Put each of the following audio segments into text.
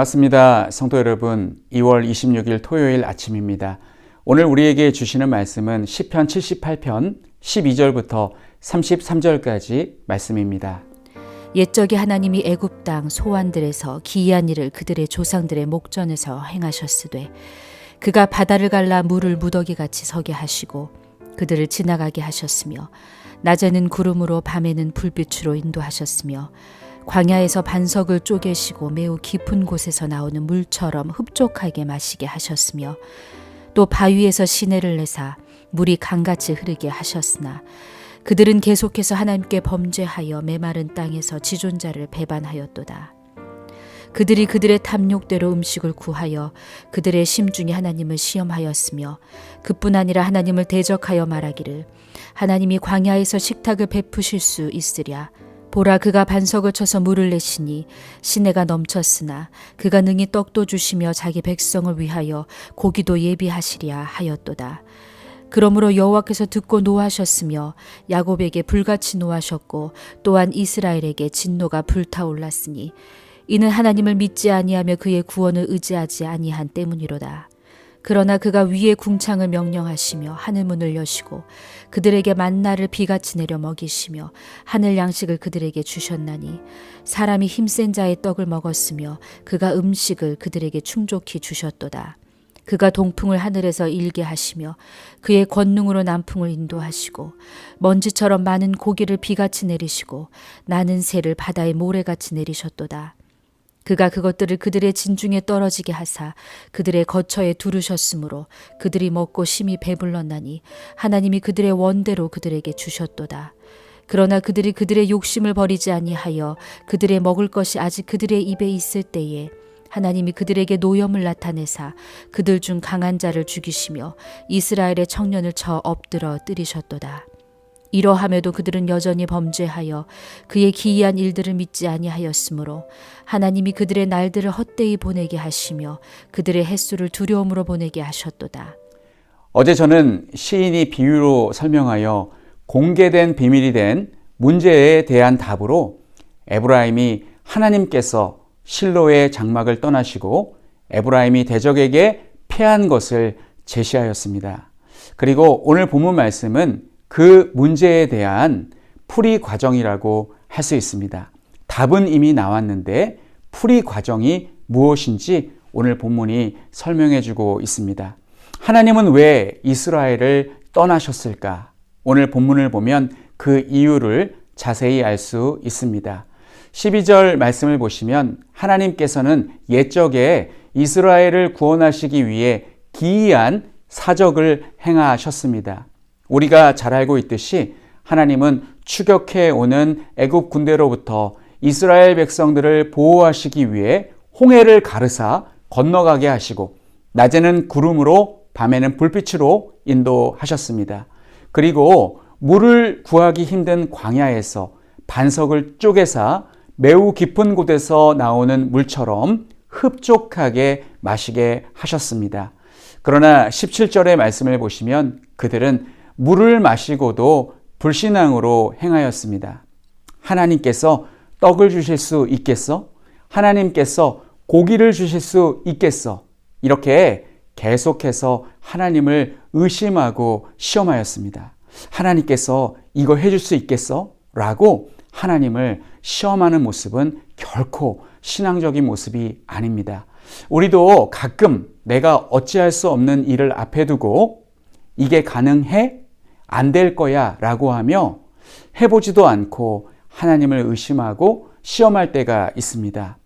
반갑습니다. 성도 여러분, 2월 26일 토요일 아침입니다. 오늘 우리에게 주시는 말씀은 시편 78편 12절부터 33절까지 말씀입니다. 옛적에 하나님이 애굽 땅 소환들에서 기이한 일을 그들의 조상들의 목전에서 행하셨으되 그가 바다를 갈라 물을 무더기 같이 서게 하시고 그들을 지나가게 하셨으며 낮에는 구름으로 밤에는 불빛으로 인도하셨으며 광야에서 반석을 쪼개시고 매우 깊은 곳에서 나오는 물처럼 흡족하게 마시게 하셨으며 또 바위에서 시내를 내사 물이 강같이 흐르게 하셨으나 그들은 계속해서 하나님께 범죄하여 메마른 땅에서 지존자를 배반하였도다. 그들이 그들의 탐욕대로 음식을 구하여 그들의 심중에 하나님을 시험하였으며 그뿐 아니라 하나님을 대적하여 말하기를 하나님이 광야에서 식탁을 베푸실 수 있으랴 보라 그가 반석을 쳐서 물을 내시니 시내가 넘쳤으나 그가 능히 떡도 주시며 자기 백성을 위하여 고기도 예비하시랴 하였도다. 그러므로 여호와께서 듣고 노하셨으며 야곱에게 불같이 노하셨고 또한 이스라엘에게 진노가 불타올랐으니 이는 하나님을 믿지 아니하며 그의 구원을 의지하지 아니한 때문이로다. 그러나 그가 위에 궁창을 명령하시며 하늘 문을 여시고 그들에게 만나를 비같이 내려 먹이시며 하늘 양식을 그들에게 주셨나니 사람이 힘센 자의 떡을 먹었으며 그가 음식을 그들에게 충족히 주셨도다. 그가 동풍을 하늘에서 일게 하시며 그의 권능으로 남풍을 인도하시고 먼지처럼 많은 고기를 비같이 내리시고 나는 새를 바다의 모래같이 내리셨도다. 그가 그것들을 그들의 진중에 떨어지게 하사 그들의 거처에 두르셨으므로 그들이 먹고 심히 배불렀나니 하나님이 그들의 원대로 그들에게 주셨도다. 그러나 그들이 그들의 욕심을 버리지 아니하여 그들의 먹을 것이 아직 그들의 입에 있을 때에 하나님이 그들에게 노염을 나타내사 그들 중 강한 자를 죽이시며 이스라엘의 청년을 쳐 엎드러 뜨리셨도다. 이러함에도 그들은 여전히 범죄하여 그의 기이한 일들을 믿지 아니하였으므로 하나님이 그들의 날들을 헛되이 보내게 하시며 그들의 횟수를 두려움으로 보내게 하셨도다. 어제 저는 시인이 비유로 설명하여 공개된 비밀이 된 문제에 대한 답으로 에브라임이 하나님께서 실로의 장막을 떠나시고 에브라임이 대적에게 패한 것을 제시하였습니다. 그리고 오늘 본문 말씀은 그 문제에 대한 풀이 과정이라고 할 수 있습니다. 답은 이미 나왔는데 풀이 과정이 무엇인지 오늘 본문이 설명해 주고 있습니다. 하나님은 왜 이스라엘을 떠나셨을까? 오늘 본문을 보면 그 이유를 자세히 알 수 있습니다. 12절 말씀을 보시면 하나님께서는 옛적에 이스라엘을 구원하시기 위해 기이한 사적을 행하셨습니다. 우리가 잘 알고 있듯이 하나님은 추격해 오는 애굽 군대로부터 이스라엘 백성들을 보호하시기 위해 홍해를 가르사 건너가게 하시고 낮에는 구름으로 밤에는 불빛으로 인도하셨습니다. 그리고 물을 구하기 힘든 광야에서 반석을 쪼개사 매우 깊은 곳에서 나오는 물처럼 흡족하게 마시게 하셨습니다. 그러나 17절의 말씀을 보시면 그들은 물을 마시고도 불신앙으로 행하였습니다. 하나님께서 떡을 주실 수 있겠어? 하나님께서 고기를 주실 수 있겠어? 이렇게 계속해서 하나님을 의심하고 시험하였습니다. 하나님께서 이거 해줄 수 있겠어? 라고 하나님을 시험하는 모습은 결코 신앙적인 모습이 아닙니다. 우리도 가끔 내가 어찌할 수 없는 일을 앞에 두고 이게 가능해? 안 될 거야 라고 하며 해보지도 않고 하나님을 의심하고 시험할 때가 있습니다.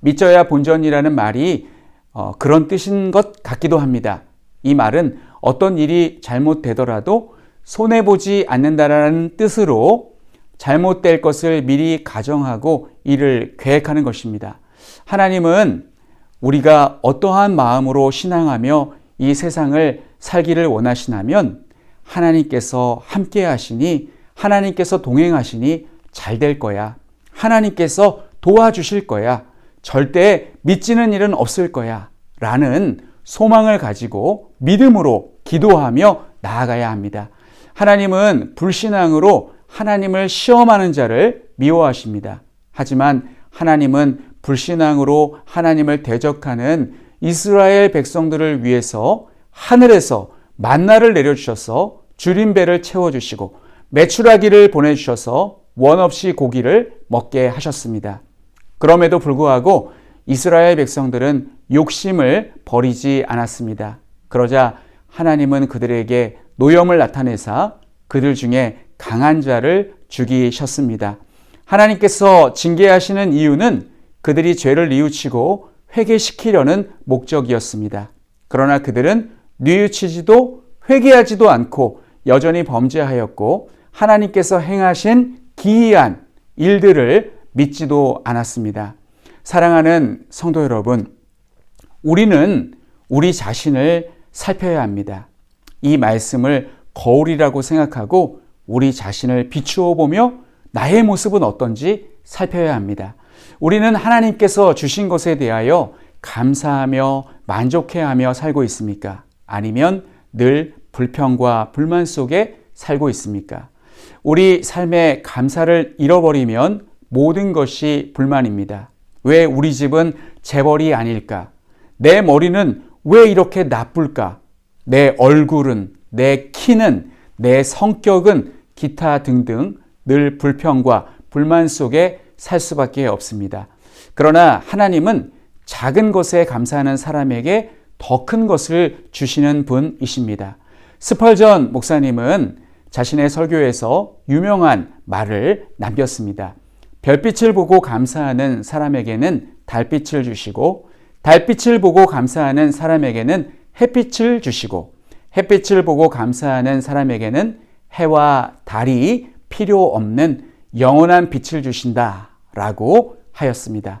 믿져야 본전이라는 말이 어, 그런 뜻인 것 같기도 합니다. 이 말은 어떤 일이 잘못되더라도 손해보지 않는다라는 뜻으로 잘못될 것을 미리 가정하고 이를 계획하는 것입니다. 하나님은 우리가 어떠한 마음으로 신앙하며 이 세상을 살기를 원하시나면 하나님께서 함께 하시니 하나님께서 동행하시니 잘 될 거야. 하나님께서 도와주실 거야. 절대 믿지는 일은 없을 거야. 라는 소망을 가지고 믿음으로 기도하며 나아가야 합니다. 하나님은 불신앙으로 하나님을 시험하는 자를 미워하십니다. 하지만 하나님은 불신앙으로 하나님을 대적하는 이스라엘 백성들을 위해서 하늘에서 만나를 내려주셔서 줄인 배를 채워주시고 메추라기를 보내주셔서 원 없이 고기를 먹게 하셨습니다. 그럼에도 불구하고 이스라엘 백성들은 욕심을 버리지 않았습니다. 그러자 하나님은 그들에게 노염을 나타내사 그들 중에 강한 자를 죽이셨습니다. 하나님께서 징계하시는 이유는 그들이 죄를 뉘우치고 회개시키려는 목적이었습니다. 그러나 그들은 뉘우치지도 회개하지도 않고 여전히 범죄하였고 하나님께서 행하신 기이한 일들을 믿지도 않았습니다. 사랑하는 성도 여러분, 우리는 우리 자신을 살펴야 합니다. 이 말씀을 거울이라고 생각하고 우리 자신을 비추어 보며 나의 모습은 어떤지 살펴야 합니다. 우리는 하나님께서 주신 것에 대하여 감사하며 만족해하며 살고 있습니까? 아니면 늘 불평과 불만 속에 살고 있습니까? 우리 삶의 감사를 잃어버리면 모든 것이 불만입니다. 왜 우리 집은 재벌이 아닐까? 내 머리는 왜 이렇게 나쁠까? 내 얼굴은, 내 키는, 내 성격은 기타 등등 늘 불평과 불만 속에 살 수밖에 없습니다. 그러나 하나님은 작은 것에 감사하는 사람에게 더 큰 것을 주시는 분이십니다. 스펄전 목사님은 자신의 설교에서 유명한 말을 남겼습니다. 별빛을 보고 감사하는 사람에게는 달빛을 주시고 달빛을 보고 감사하는 사람에게는 햇빛을 주시고 햇빛을 보고 감사하는 사람에게는 해와 달이 필요 없는 영원한 빛을 주신다 라고 하였습니다.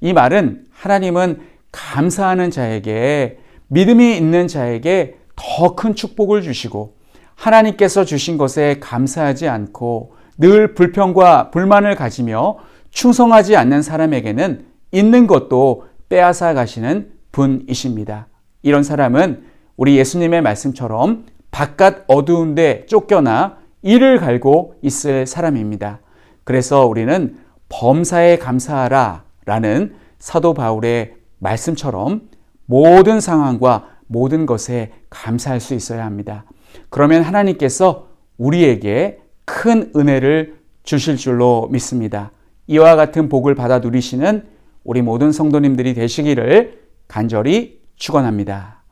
이 말은 하나님은 감사하는 자에게 믿음이 있는 자에게 더 큰 축복을 주시고 하나님께서 주신 것에 감사하지 않고 늘 불평과 불만을 가지며 충성하지 않는 사람에게는 있는 것도 빼앗아 가시는 분이십니다. 이런 사람은 우리 예수님의 말씀처럼 바깥 어두운데 쫓겨나 이를 갈고 있을 사람입니다. 그래서 우리는 범사에 감사하라 라는 사도 바울의 말씀처럼 모든 상황과 모든 것에 감사할 수 있어야 합니다. 그러면 하나님께서 우리에게 큰 은혜를 주실 줄로 믿습니다. 이와 같은 복을 받아 누리시는 우리 모든 성도님들이 되시기를 간절히 축원합니다.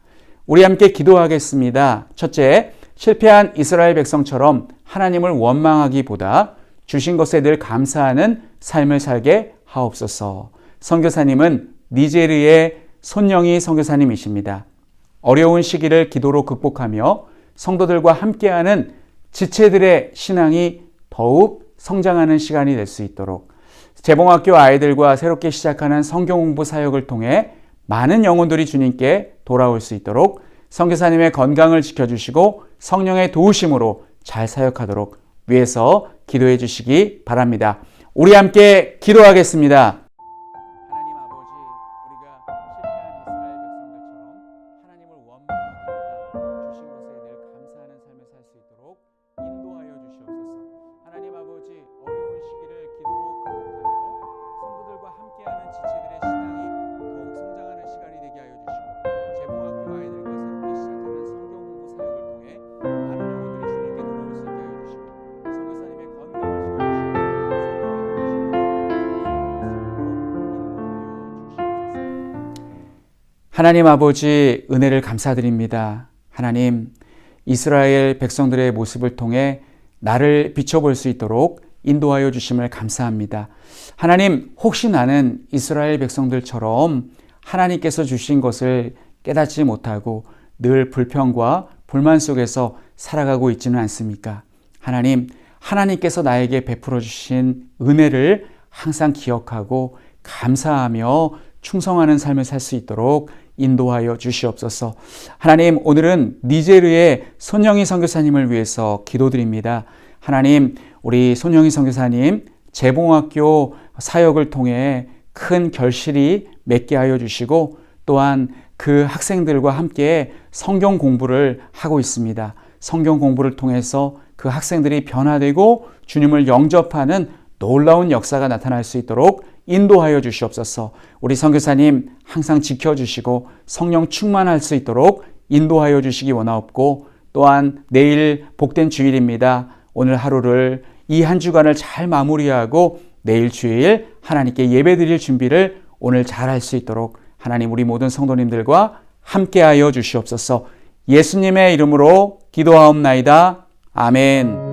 우리 함께 기도하겠습니다. 첫째, 실패한 이스라엘 백성처럼 하나님을 원망하기보다 주신 것에 늘 감사하는 삶을 살게 하옵소서. 선교사님은 니제르의 손영희 선교사님이십니다. 어려운 시기를 기도로 극복하며 성도들과 함께하는 지체들의 신앙이 더욱 성장하는 시간이 될 수 있도록 재봉학교 아이들과 새롭게 시작하는 성경 공부 사역을 통해 많은 영혼들이 주님께 돌아올 수 있도록 성교사님의 건강을 지켜주시고 성령의 도우심으로 잘 사역하도록 위해서 기도해 주시기 바랍니다. 우리 함께 기도하겠습니다. 하나님 아버지 은혜를 감사드립니다. 하나님 이스라엘 백성들의 모습을 통해 나를 비춰볼 수 있도록 인도하여 주심을 감사합니다. 하나님 혹시 나는 이스라엘 백성들처럼 하나님께서 주신 것을 깨닫지 못하고 늘 불평과 불만 속에서 살아가고 있지는 않습니까? 하나님, 하나님께서 나에게 베풀어 주신 은혜를 항상 기억하고 감사하며 충성하는 삶을 살 수 있도록 인도하여 주시옵소서. 하나님, 오늘은 니제르의 손영희 선교사님을 위해서 기도드립니다. 하나님, 우리 손영희 선교사님 재봉학교 사역을 통해 큰 결실이 맺게 하여 주시고 또한 그 학생들과 함께 성경 공부를 하고 있습니다. 성경 공부를 통해서 그 학생들이 변화되고 주님을 영접하는 놀라운 역사가 나타날 수 있도록 인도하여 주시옵소서. 우리 선교사님 항상 지켜주시고 성령 충만할 수 있도록 인도하여 주시기 원하옵고 또한 내일 복된 주일입니다. 오늘 하루를 이 한 주간을 잘 마무리하고 내일 주일 하나님께 예배드릴 준비를 오늘 잘 할 수 있도록 하나님 우리 모든 성도님들과 함께하여 주시옵소서. 예수님의 이름으로 기도하옵나이다. 아멘.